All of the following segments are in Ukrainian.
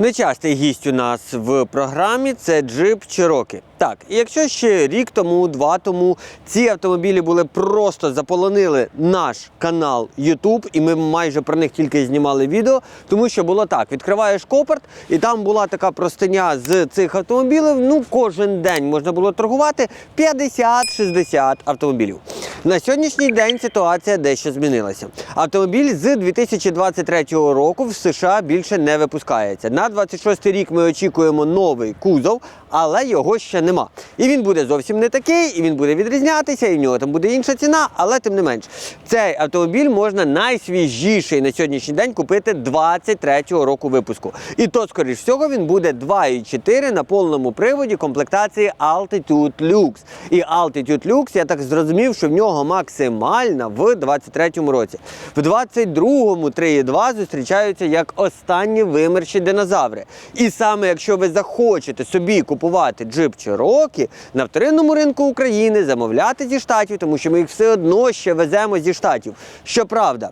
Нечастий гість у нас в програмі це джип Cherokee. Так, і якщо ще рік тому, два тому ці автомобілі були просто заполонили наш канал YouTube, і ми майже про них тільки знімали відео, тому що було так: відкриваєш копорт, і там була така простиня з цих автомобілів. Ну, кожен день можна було торгувати 50-60 автомобілів. На сьогоднішній день ситуація дещо змінилася. Автомобіль з 2023 року в США більше не випускається. На 26 рік ми очікуємо новий кузов, але його ще нема. І він буде зовсім не такий, і він буде відрізнятися, і в нього там буде інша ціна, але тим не менш, цей автомобіль можна найсвіжіший на сьогоднішній день купити 23-го року випуску. І то, скоріш всього, він буде 2,4 на повному приводі комплектації Altitude Lux. І Altitude Lux, я так зрозумів, що в нього максимальна в 23-му році. В 22-му 3,2 зустрічаються як останні вимерші динозаври. І саме якщо ви захочете собі купувати джип Cherokee на вторинному ринку України, замовляти зі штатів, тому що ми їх все одно ще веземо зі штатів. Щоправда.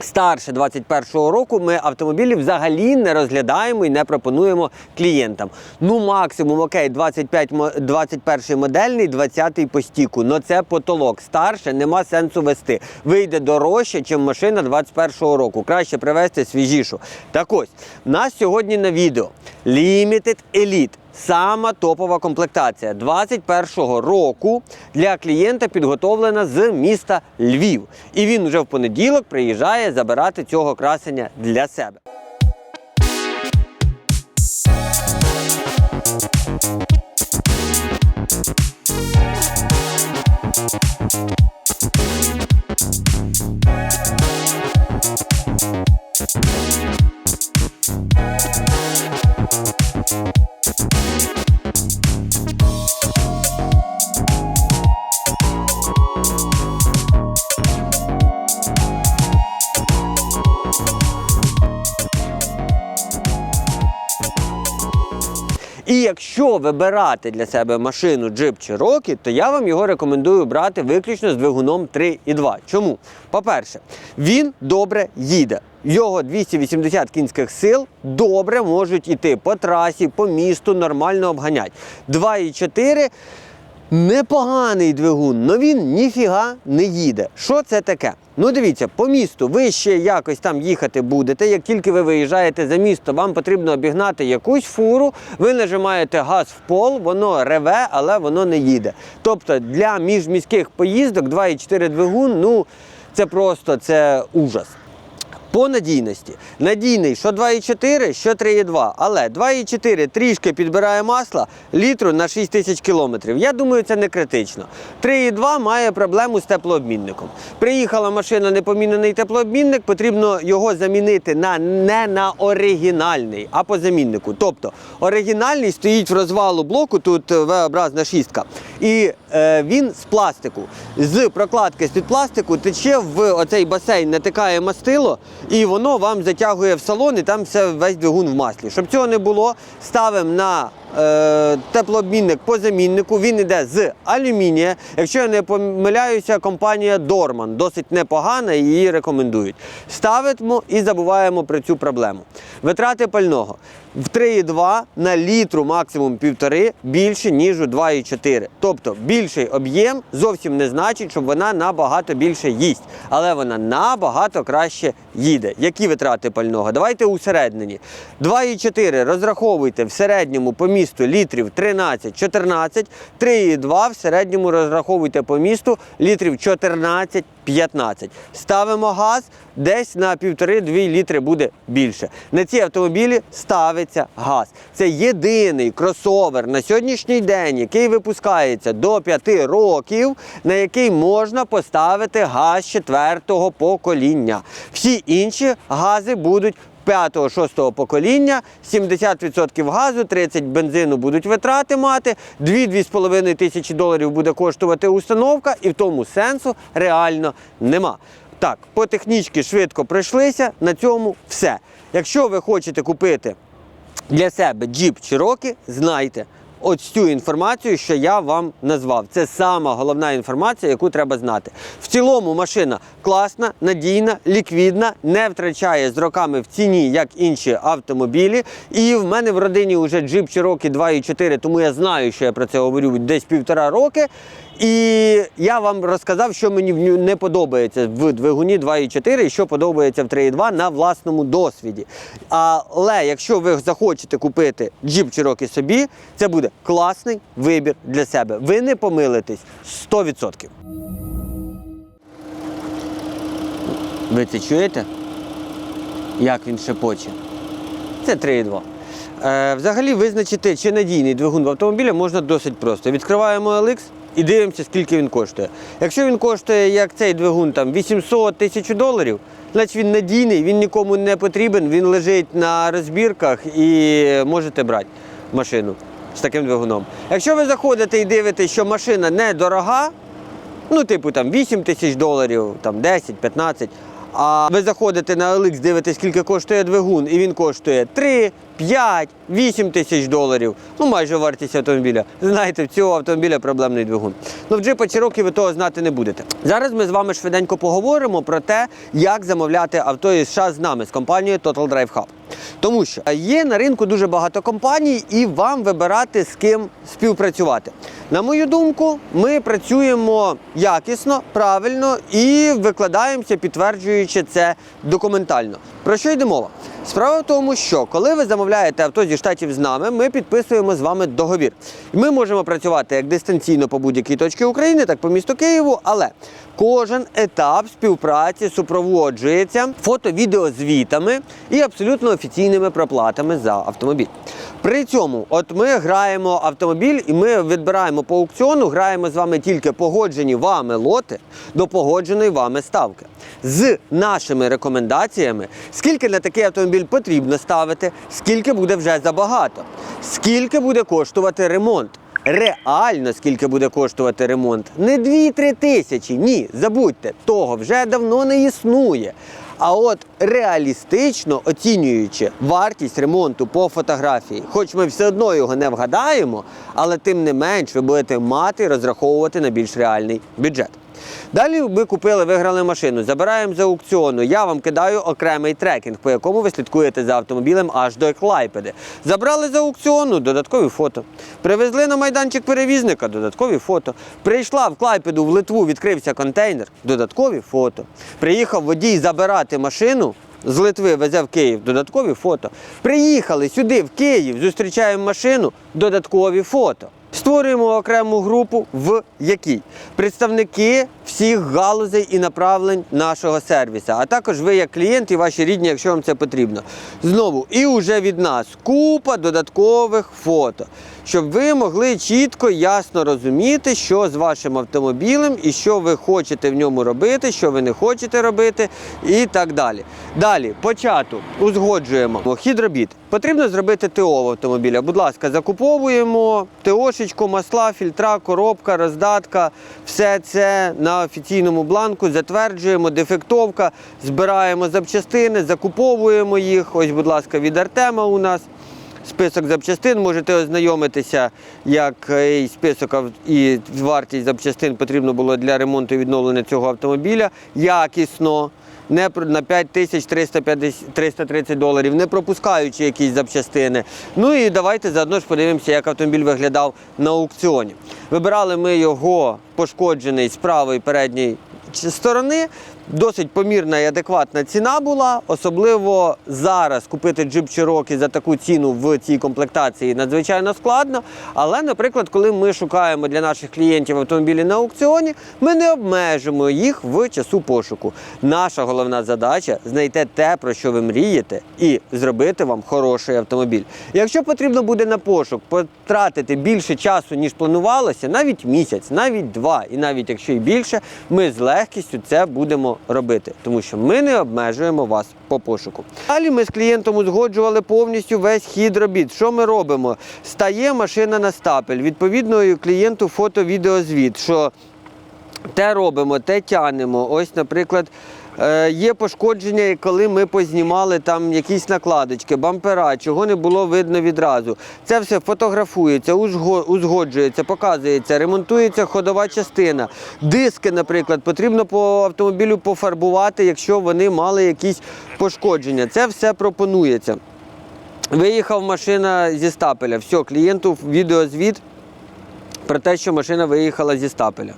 Старше 21-го року ми автомобілі взагалі не розглядаємо і не пропонуємо клієнтам. Ну, максимум, окей, 25, мо- 21 модельний, 20-й по стіку. Ну це потолок. Старше нема сенсу вести. Вийде дорожче, ніж машина 21-го року. Краще привезти свіжішу. Так ось, нас сьогодні на відео Limited Elite. Сама топова комплектація 21-го року для клієнта підготовлена з міста Львів. І він вже в понеділок приїжджає забирати цього красення для себе. Якщо вибирати для себе машину Jeep Cherokee, то я вам його рекомендую брати виключно з двигуном 3.2. Чому? По-перше, він добре їде. Його 280 кінських сил добре можуть іти по трасі, по місту, нормально обганять. 2,4 Непоганий двигун, але він ніфіга не їде. Що це таке? Ну дивіться, по місту ви ще якось там їхати будете. Як тільки ви виїжджаєте за місто, вам потрібно обігнати якусь фуру, ви нажимаєте газ в пол, воно реве, але воно не їде. Тобто для міжміських поїздок 2,4 двигун, ну це просто це ужас. По надійності. Надійний, що 2,4, що 3,2. Але 2,4 трішки підбирає масла літру на 6 тисяч кілометрів. Я думаю, це не критично. 3,2 має проблему з теплообмінником. Приїхала машина, непомінений теплообмінник, потрібно його замінити на не на оригінальний, а по заміннику. Тобто оригінальний стоїть в розвалу блоку, тут V-образна шістка. І е, він з пластику. З прокладки з-під пластику тече в оцей басейн, натикає мастило, і воно вам затягує в салон, і там все весь двигун в маслі. Щоб цього не було, ставимо на е, теплообмінник по заміннику. Він йде з алюмінія. Якщо я не помиляюся, компанія Dorman досить непогана, її рекомендують. Ставимо і забуваємо про цю проблему. Витрати пального в 3,2 на літру максимум півтори більше, ніж у 2,4. Тобто більший об'єм зовсім не значить, що вона набагато більше їсть, але вона набагато краще їде. Які витрати пального? Давайте усередині. 2,4 розраховуйте в середньому по місту літрів 13-14, 3,2 в середньому розраховуйте по місту літрів 14-15. Ставимо газ, десь на 1,5-2 літри буде більше. На ці автомобілі ставиться газ. Це єдиний кросовер на сьогоднішній день, який випускається до 5 років, на який можна поставити газ четвертого покоління. Всі інші гази будуть 5-6 покоління, 70% газу, 30% бензину будуть витрати мати, 2-2,5 тисячі доларів буде коштувати установка, і в тому сенсу реально нема. Так, по технічці швидко пройшлися, на цьому все. Якщо ви хочете купити для себе джіп роки, знайте, ось цю інформацію, що я вам назвав. Це сама головна інформація, яку треба знати. В цілому машина класна, надійна, ліквідна, не втрачає з роками в ціні, як інші автомобілі. І в мене в родині вже Jeep Cherokee 2.4, тому я знаю, що я про це говорю десь півтора роки. І я вам розказав, що мені не подобається в двигуні 2.4 і що подобається в 3.2 на власному досвіді. Але якщо ви захочете купити Jeep Cherokee собі, це буде класний вибір для себе. Ви не помилитесь 100%. Ви це чуєте? Як він шепоче? Це 3,2. Е, взагалі визначити, чи надійний двигун в автомобілі можна досить просто. Відкриваємо LX і дивимося, скільки він коштує. Якщо він коштує, як цей двигун, там 800 тисяч доларів, значить він надійний, він нікому не потрібен, він лежить на розбірках і можете брати машину з таким двигуном. Якщо ви заходите і дивитесь, що машина недорога, ну, типу там 8 тисяч доларів, там 10, 15. А ви заходите на OLX, дивитесь, скільки коштує двигун, і він коштує 3, 5, 8 тисяч доларів. Ну, майже вартість автомобіля. Знаєте, в цього автомобіля проблемний двигун. Ну, в джипа Cherokee ви того знати не будете. Зараз ми з вами швиденько поговоримо про те, як замовляти авто із США з нами, з компанією Total Drive Hub. Тому що є на ринку дуже багато компаній, і вам вибирати з ким співпрацювати. На мою думку, ми працюємо якісно, правильно і викладаємося, підтверджуючи це документально. Про що йде мова? Справа в тому, що коли ви замовляєте авто зі штатів з нами, ми підписуємо з вами договір. Ми можемо працювати як дистанційно по будь-якій точці України, так по місту Києву, але кожен етап співпраці супроводжується фото-відеозвітами і абсолютно офіційними проплатами за автомобіль. При цьому, от ми граємо автомобіль і ми відбираємо по аукціону, граємо з вами тільки погоджені вами лоти до погодженої вами ставки. З нашими рекомендаціями, скільки на такий автомобіль потрібно ставити, скільки буде вже забагато, скільки буде коштувати ремонт. Реально, скільки буде коштувати ремонт? Не 2-3 тисячі. Ні, забудьте, того вже давно не існує. А от реалістично оцінюючи вартість ремонту по фотографії, хоч ми все одно його не вгадаємо, але тим не менш ви будете мати розраховувати на більш реальний бюджет. Далі ми купили, виграли машину, забираємо з аукціону. Я вам кидаю окремий трекінг, по якому ви слідкуєте за автомобілем аж до Клайпеди. Забрали з аукціону, додаткові фото. Привезли на майданчик перевізника, додаткові фото. Прийшла в Клайпеду в Литву, відкрився контейнер, додаткові фото. Приїхав водій забирати машину. З Литви везе в Київ додаткові фото. Приїхали сюди, в Київ, зустрічаємо машину, додаткові фото. Створюємо окрему групу, в якій представники всіх галузей і направлень нашого сервіса, а також ви як клієнт і ваші рідні, якщо вам це потрібно. Знову, і вже від нас купа додаткових фото, щоб ви могли чітко, ясно розуміти, що з вашим автомобілем і що ви хочете в ньому робити, що ви не хочете робити, і так далі. Далі, по узгоджуємо хід робіт. Потрібно зробити ТО в автомобіля. Будь ласка, закуповуємо ТОшечку, масла, фільтра, коробка, роздатка. Все це на офіційному бланку затверджуємо, дефектовка, збираємо запчастини, закуповуємо їх. Ось, будь ласка, від Артема у нас. Список запчастин можете ознайомитися, як е, і список і вартість запчастин потрібно було для ремонту і відновлення цього автомобіля якісно, не на 5350 330 доларів, не пропускаючи якісь запчастини. Ну і давайте заодно ж подивимося, як автомобіль виглядав на аукціоні. Вибирали ми його пошкоджений з правої передньої сторони. Досить помірна і адекватна ціна була. Особливо зараз купити джип Cherokee за таку ціну в цій комплектації надзвичайно складно. Але, наприклад, коли ми шукаємо для наших клієнтів автомобілі на аукціоні, ми не обмежимо їх в часу пошуку. Наша головна задача знайти те, про що ви мрієте, і зробити вам хороший автомобіль. Якщо потрібно буде на пошук потратити більше часу, ніж планувалося, навіть місяць, навіть два, і навіть якщо і більше, ми з легкістю це будемо робити, тому що ми не обмежуємо вас по пошуку. Далі ми з клієнтом узгоджували повністю весь хід робіт. Що ми робимо? Стає машина на стапель. Відповідно, клієнту фото-відеозвіт, що те робимо, те тянемо. Ось, наприклад, є пошкодження, коли ми познімали там якісь накладочки, бампера, чого не було видно відразу. Це все фотографується, узгоджується, показується, ремонтується ходова частина. Диски, наприклад, потрібно по автомобілю пофарбувати, якщо вони мали якісь пошкодження. Це все пропонується. Виїхав машина зі стапеля. Все, клієнту відеозвіт про те, що машина виїхала зі стапеля.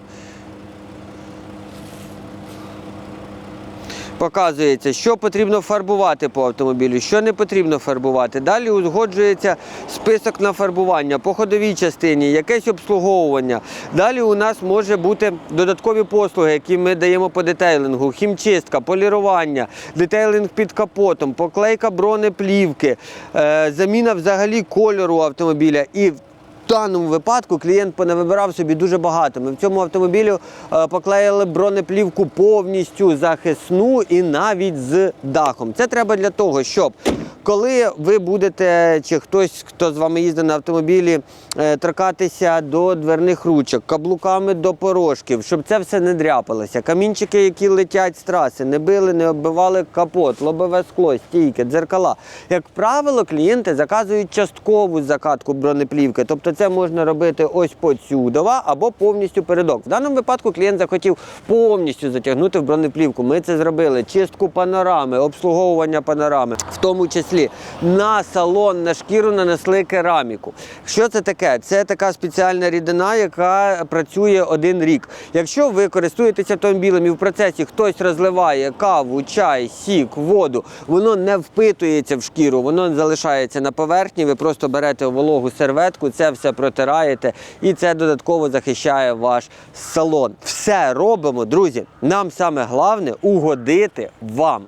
Показується, що потрібно фарбувати по автомобілю, що не потрібно фарбувати. Далі узгоджується список на фарбування по ходовій частині, якесь обслуговування. Далі у нас може бути додаткові послуги, які ми даємо по детейлингу, хімчистка, полірування, детейлинг під капотом, поклейка бронеплівки, е, заміна взагалі кольору автомобіля. І даному випадку клієнт понавибирав собі дуже багато. Ми в цьому автомобілю е, поклеїли бронеплівку повністю захисну і навіть з дахом. Це треба для того, щоб коли ви будете, чи хтось, хто з вами їздить на автомобілі, е, торкатися до дверних ручок, каблуками до порожків, щоб це все не дряпалося. Камінчики, які летять з траси, не били, не оббивали капот, лобове скло, стійки, дзеркала. Як правило, клієнти заказують часткову закатку бронеплівки. Тобто це можна робити ось поцюдова або повністю передок. В даному випадку клієнт захотів повністю затягнути в бронеплівку. Ми це зробили. Чистку панорами, обслуговування панорами, в тому числі на салон, на шкіру нанесли кераміку. Що це таке? Це така спеціальна рідина, яка працює один рік. Якщо ви користуєтеся автомобілем і в процесі хтось розливає каву, чай, сік, воду, воно не впитується в шкіру, воно залишається на поверхні. Ви просто берете вологу серветку, це все протираєте, і це додатково захищає ваш салон. Все робимо, друзі. Нам саме головне угодити вам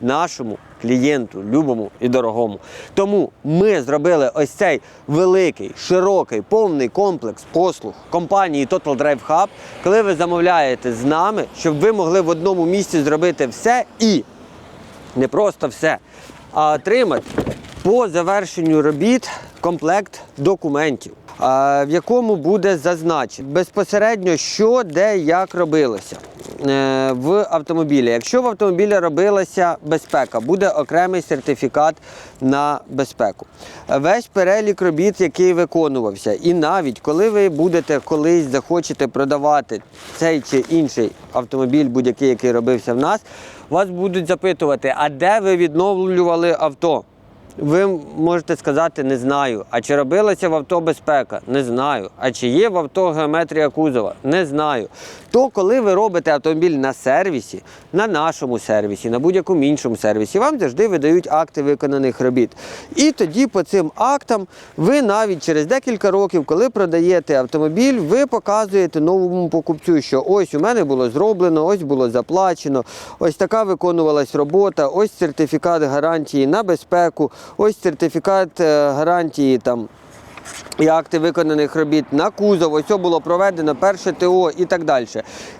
нашому клієнту, любому і дорогому. Тому ми зробили ось цей великий, широкий, повний комплекс послуг компанії Total Drive Hub, коли ви замовляєте з нами, щоб ви могли в одному місці зробити все і не просто все, а отримати по завершенню робіт комплект документів, в якому буде зазначено безпосередньо, що, де, як робилося в автомобілі. Якщо в автомобілі робилася безпека, буде окремий сертифікат на безпеку. Весь перелік робіт, який виконувався, і навіть коли ви будете колись захочете продавати цей чи інший автомобіль, будь-який, який робився в нас, вас будуть запитувати, а де ви відновлювали авто? Ви можете сказати, не знаю. А чи робилася в авто безпека? Не знаю. А чи є в авто геометрія кузова? Не знаю. То коли ви робите автомобіль на сервісі, на нашому сервісі, на будь-якому іншому сервісі, вам завжди видають акти виконаних робіт. І тоді по цим актам ви навіть через декілька років, коли продаєте автомобіль, ви показуєте новому покупцю, що ось у мене було зроблено, ось було заплачено, ось така виконувалась робота, ось сертифікат гарантії на безпеку, ось сертифікат е, гарантії там. І акти виконаних робіт на кузов, ось було проведено перше ТО і так далі.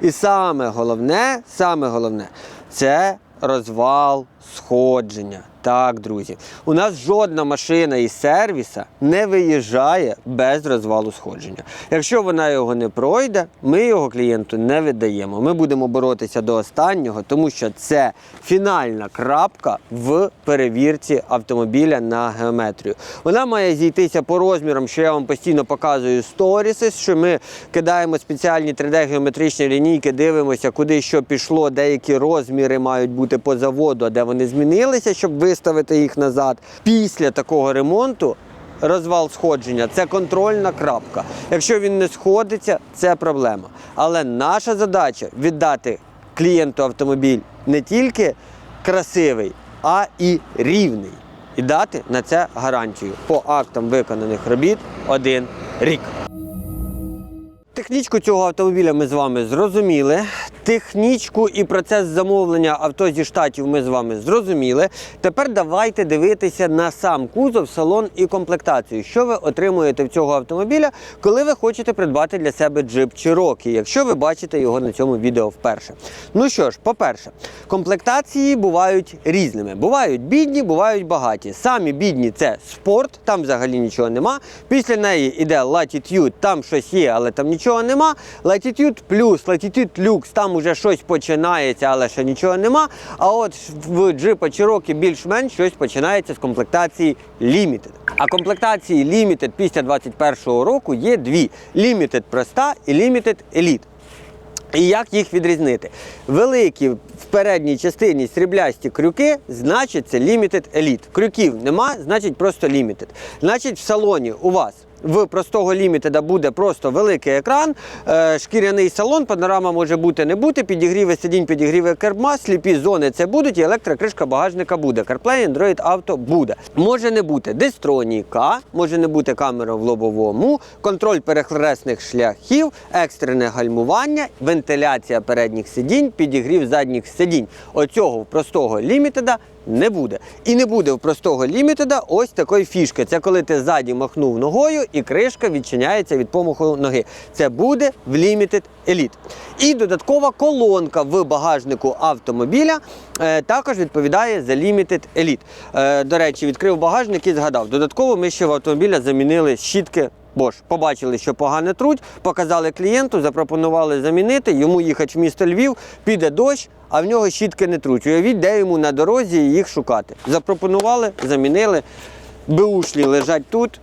І саме головне, саме головне, це розвал сходження. Так, друзі, у нас жодна машина із сервіса не виїжджає без розвалу сходження. Якщо вона його не пройде, ми його клієнту не віддаємо. Ми будемо боротися до останнього, тому що це фінальна крапка в перевірці автомобіля на геометрію. Вона має зійтися по розмірам, що я вам постійно показую сторіси, що ми кидаємо спеціальні 3D-геометричні лінійки, дивимося, куди що пішло, деякі розміри мають бути по заводу, а де вони змінилися, щоб виставити їх назад. Після такого ремонту розвал сходження це контрольна крапка. Якщо він не сходиться, це проблема. Але наша задача віддати клієнту автомобіль не тільки красивий, а і рівний. І дати на це гарантію по актам виконаних робіт один рік. Технічку цього автомобіля ми з вами зрозуміли. Технічку і процес замовлення авто зі штатів ми з вами зрозуміли. Тепер давайте дивитися на сам кузов, салон і комплектацію. Що ви отримуєте в цього автомобіля, коли ви хочете придбати для себе джип Cherokee, якщо ви бачите його на цьому відео вперше. Ну що ж, по-перше, комплектації бувають різними. Бувають бідні, бувають багаті. Самі бідні це спорт, там взагалі нічого нема. Після неї йде Latitude, там щось є, але там нічого нема. Latitude плюс, Latitude Lux, там уже щось починається, але ще нічого нема. А от в джипа Cherokee більш-менш щось починається з комплектації Limited. А комплектації Limited після 2021 року є дві: Limited проста і Limited Elite. І як їх відрізнити? Великі в передній частині сріблясті крюки, значить це Limited Elite. Крюків нема, значить просто Limited. Значить, в салоні у вас в простого лімітеда буде просто великий екран, е, шкіряний салон, панорама може бути не бути, підігріви сидінь, підігріви керма, сліпі зони це будуть, і електрокришка багажника буде. CarPlay, Android Auto буде. Може не бути дистроніка, може не бути камера в лобовому, контроль перехресних шляхів, екстрене гальмування, вентиляція передніх сидінь, підігрів задніх сидінь. Оцього простого лімітеда не буде. І не буде в простого лімітеда ось такої фішки. Це коли ти ззаді махнув ногою і кришка відчиняється від помаху ноги. Це буде в Limited Elite. І додаткова колонка в багажнику автомобіля е, також відповідає за Limited Elite. Е, до речі, відкрив багажник і згадав. Додатково ми ще в автомобіля замінили щітки Bosch. Побачили, що погане труть, показали клієнту, запропонували замінити, йому їхати в місто Львів, піде дощ, а в нього щітки не труть. Уявіть, де йому на дорозі їх шукати. Запропонували, замінили. Беушлі лежать тут,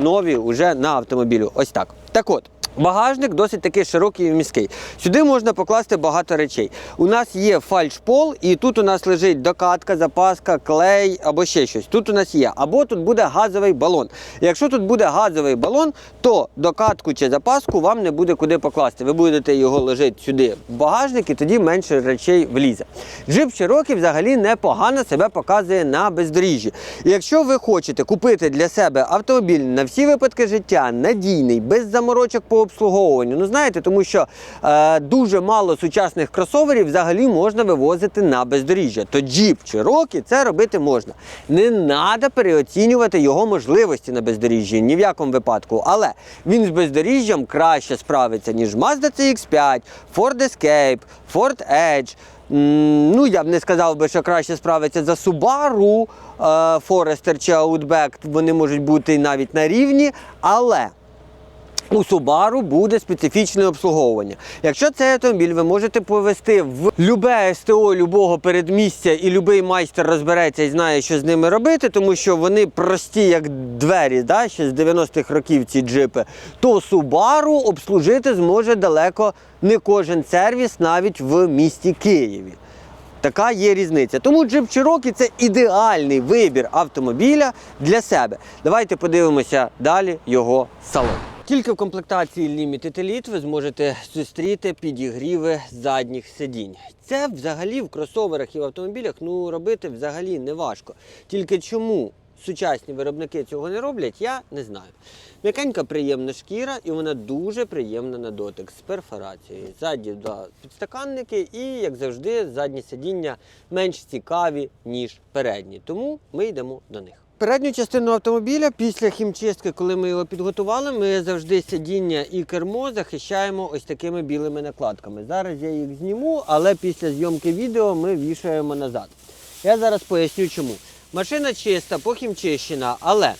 нові вже на автомобілю. Ось так. Так от. Багажник досить такий широкий і міський. Сюди можна покласти багато речей. У нас є фальшпол, і тут у нас лежить докатка, запаска, клей або ще щось. Тут у нас є. Або тут буде газовий балон. Якщо тут буде газовий балон, то докатку чи запаску вам не буде куди покласти. Ви будете його ложити сюди в багажник, і тоді менше речей влізе. Джип Cherokee взагалі непогано себе показує на бездоріжжі. Якщо ви хочете купити для себе автомобіль на всі випадки життя, надійний, без заморочок по обслуговуванню, ну знаєте, тому що е, дуже мало сучасних кросоверів взагалі можна вивозити на бездоріжжя. То Jeep Cherokee це робити можна. Не треба переоцінювати його можливості на бездоріжжі ні в якому випадку. Але він з бездоріжжям краще справиться, ніж Mazda CX-5, Ford Escape, Ford Edge. Ну, я б не сказав би, що краще справиться за Subaru, е, Forester чи Outback. Вони можуть бути навіть на рівні, але у Subaru буде специфічне обслуговування. Якщо цей автомобіль ви можете повезти в любе СТО любого передмістя, і любий майстер розбереться і знає, що з ними робити, тому що вони прості, як двері, да, ще з 90-х років ці джипи, то Subaru обслужити зможе далеко не кожен сервіс, навіть в місті Києві. Така є різниця. Тому Jeep Cherokee – це ідеальний вибір автомобіля для себе. Давайте подивимося далі його салон. Тільки в комплектації Limited Elite ви зможете зустріти підігріви задніх сидінь. Це взагалі в кросоверах і в автомобілях ну, робити взагалі не важко. Тільки чому сучасні виробники цього не роблять, я не знаю. М'якенька приємна шкіра і вона дуже приємна на дотик з перфорацією. Ззаді два підстаканники і, як завжди, задні сидіння менш цікаві, ніж передні. Тому ми йдемо до них. Передню частину автомобіля після хімчистки, коли ми його підготували, ми завжди сидіння і кермо захищаємо ось такими білими накладками. Зараз я їх зніму, але після зйомки відео ми вішаємо назад. Я зараз поясню чому. Машина чиста, похімчищена, але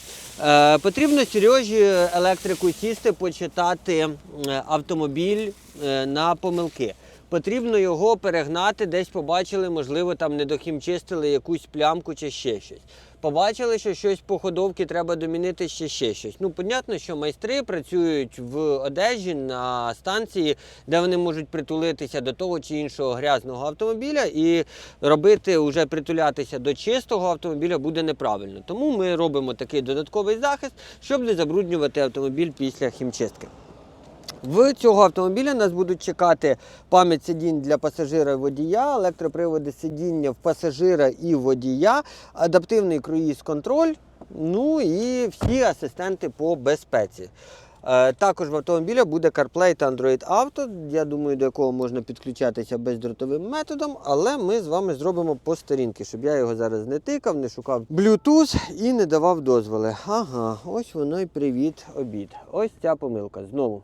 е, потрібно Сережі електрику сісти, почитати е, автомобіль е, на помилки. Потрібно його перегнати, десь побачили, можливо, там не дохімчистили якусь плямку чи ще щось. Побачили, що щось по ходовці треба домінити ще ще щось. Ну, понятно, що майстри працюють в одежі на станції, де вони можуть притулитися до того чи іншого грязного автомобіля, і робити вже притулятися до чистого автомобіля буде неправильно. Тому ми робимо такий додатковий захист, щоб не забруднювати автомобіль після хімчистки. В цього автомобіля нас будуть чекати пам'ять сидінь для пасажира і водія, електроприводи сидіння в пасажира і водія, адаптивний круїз-контроль, ну і всі асистенти по безпеці. Е, Також в автомобіля буде CarPlay та Android Auto, я думаю, до якого можна підключатися бездротовим методом, але ми з вами зробимо по сторінки, щоб я його зараз не тикав, не шукав Bluetooth і не давав дозволи. Ага, ось воно й привіт, обід. Ось ця помилка. Знову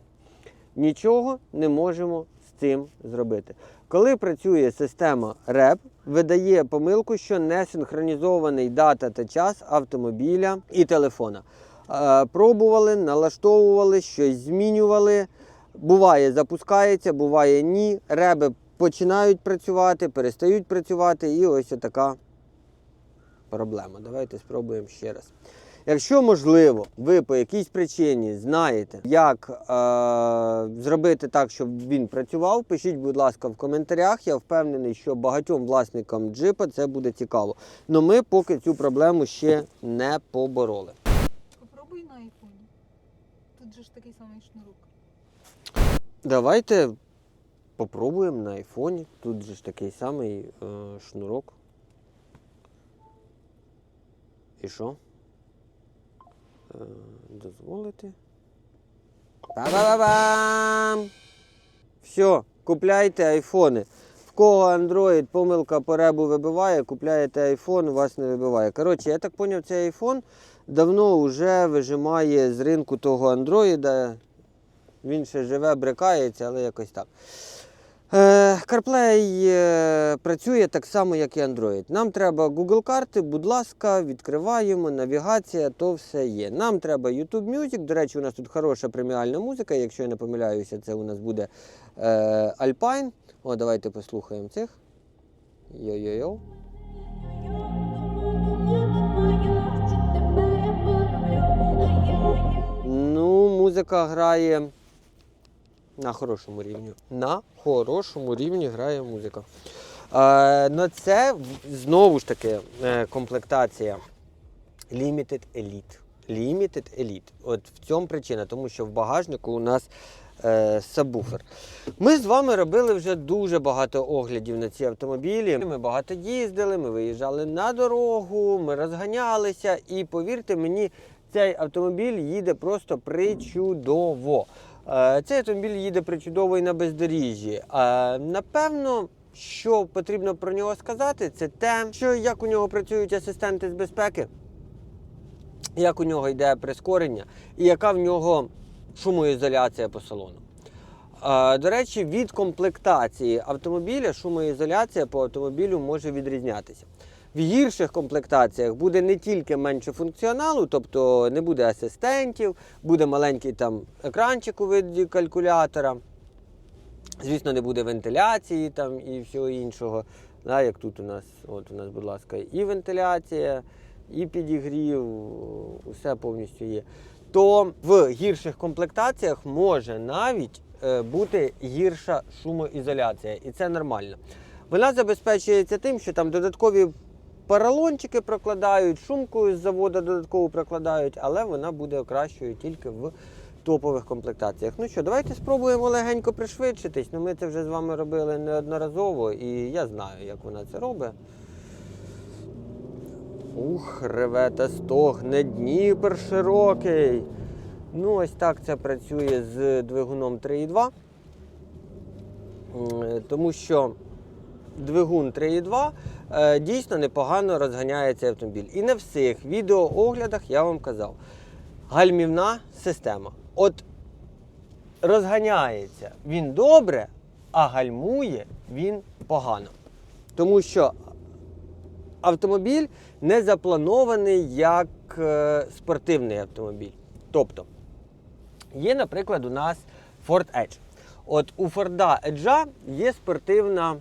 нічого не можемо з цим зробити. Коли працює система REP, видає помилку, що не синхронізований дата та час автомобіля і телефона. Е, Пробували, налаштовували, щось змінювали. Буває, запускається, буває ні. Реби починають працювати, перестають працювати, і ось така проблема. Давайте спробуємо ще раз. Якщо можливо, ви по якійсь причині знаєте, як е, зробити так, щоб він працював, пишіть, будь ласка, в коментарях. Я впевнений, що багатьом власникам джипа це буде цікаво. Але ми поки цю проблему ще не побороли. Попробуй на айфоні. Тут же ж такий самий шнурок. Давайте попробуємо на айфоні. Тут же ж такий самий е, шнурок. І що? Е, дозволити. Ба-ба-ба-бам! Все, купляйте айфони. В кого Android помилка по ребу вибиває, купляєте айфон, вас не вибиває. Коротше, я так зрозумів, цей айфон давно вже вижимає з ринку того Android. Він ще живе, брикається, але якось так. Е, CarPlay е, працює так само, як і Android. Нам треба Google карти, будь ласка, відкриваємо, навігація, то все є. Нам треба YouTube Music. До речі, у нас тут хороша преміальна музика. Якщо я не помиляюся, це у нас буде е, Alpine. О, давайте послухаємо цих. Йо-йо-йо. Ну, музика грає на хорошому рівні. На хорошому рівні грає музика. Е, ну це знову ж таки е, комплектація Limited Elite. Limited Elite. От в цьому причина, тому що в багажнику у нас е, сабвуфер. Ми з вами робили вже дуже багато оглядів на ці автомобілі. Ми багато їздили, ми виїжджали на дорогу, ми розганялися, і повірте мені, цей автомобіль їде просто причудово. Е, Цей автомобіль їде причудово і на бездоріжжі. Е, Напевно, що потрібно про нього сказати, це те, що як у нього працюють асистенти з безпеки, як у нього йде прискорення, і яка в нього шумоізоляція по салону. Е, До речі, від комплектації автомобіля шумоізоляція по автомобілю може відрізнятися. В гірших комплектаціях буде не тільки менше функціоналу, тобто не буде асистентів, буде маленький там екранчик у виді калькулятора. Звісно, не буде вентиляції там і всього іншого. Да, як тут у нас, от у нас, будь ласка, і вентиляція, і підігрів, усе повністю є. То в гірших комплектаціях може навіть е, бути гірша шумоізоляція, і це нормально. Вона забезпечується тим, що там додаткові поролончики прокладають, шумку з заводу додатково прокладають, але вона буде кращою тільки в топових комплектаціях. Ну що, давайте спробуємо легенько пришвидшитись. Ну, ми це вже з вами робили неодноразово, і я знаю, як вона це робить. Ух, реве та стогне Дніпр широкий. Ну, ось так це працює з двигуном 3.2. Тому що двигун 3.2 е, дійсно непогано розганяє цей автомобіль. І на всіх відеооглядах я вам казав. Гальмівна система. От розганяється він добре, а гальмує він погано. Тому що автомобіль не запланований як е, спортивний автомобіль. Тобто, є, наприклад, у нас Ford Edge. От у Ford Edge є спортивна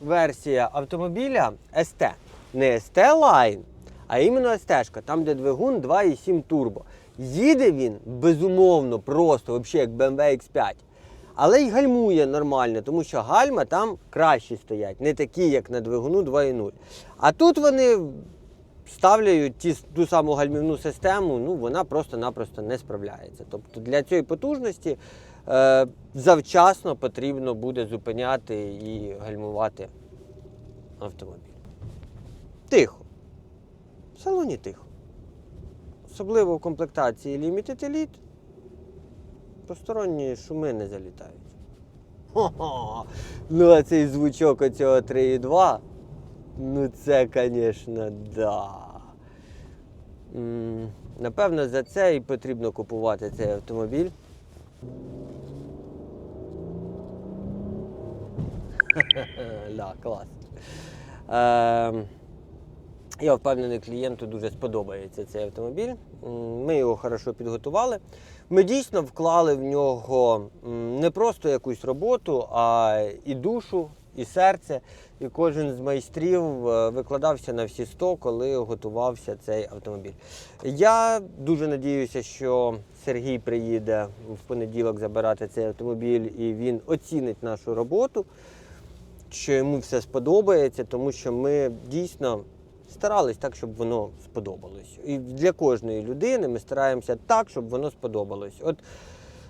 версія автомобіля ST. Не ST Line, а іменно ST, там, де двигун 2,7 турбо. Їде він безумовно, просто, взагалі, як BMW X5. Але й гальмує нормально, тому що гальма там кращі стоять, не такі, як на двигуну 2.0. А тут вони ставляють ті, ту саму гальмівну систему, ну вона просто-напросто не справляється. Тобто для цієї потужності завчасно потрібно буде зупиняти і гальмувати автомобіль. Тихо. В салоні тихо. Особливо в комплектації Limited Elite посторонні шуми не залітають. Хо-хо! Ну, а цей звучок оцього 3.2. Ну, це, звісно, да. Напевно, за це і потрібно купувати цей автомобіль. да, клас. Е, я впевнений, клієнту дуже сподобається цей автомобіль. Ми його хорошо підготували. Ми дійсно вклали в нього не просто якусь роботу, а і душу, і серце. І кожен з майстрів е, викладався на всі 100, коли готувався цей автомобіль. Я дуже надіюся, що Сергій приїде в понеділок забирати цей автомобіль і він оцінить нашу роботу, що йому все сподобається, тому що ми дійсно старались так, щоб воно сподобалось. І для кожної людини ми стараємося так, щоб воно сподобалось. От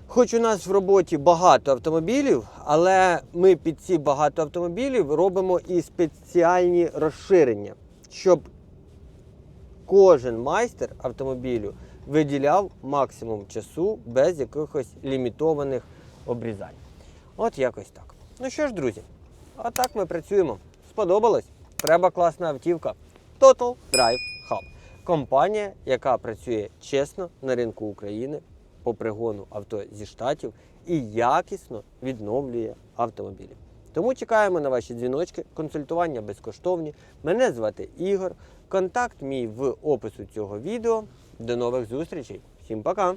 Хоч у нас в роботі багато автомобілів, але ми під ці багато автомобілів робимо і спеціальні розширення, щоб кожен майстер автомобілю виділяв максимум часу без якихось лімітованих обрізань. От якось так. Ну що ж, друзі, отак ми працюємо. Сподобалось? Треба класна автівка. Total Drive Hub. Компанія, яка працює чесно на ринку України по пригону авто зі штатів і якісно відновлює автомобілі. Тому чекаємо на ваші дзвіночки, консультування безкоштовні. Мене звати Ігор. Контакт мій в опису цього відео. До нових зустрічей. Всім пока!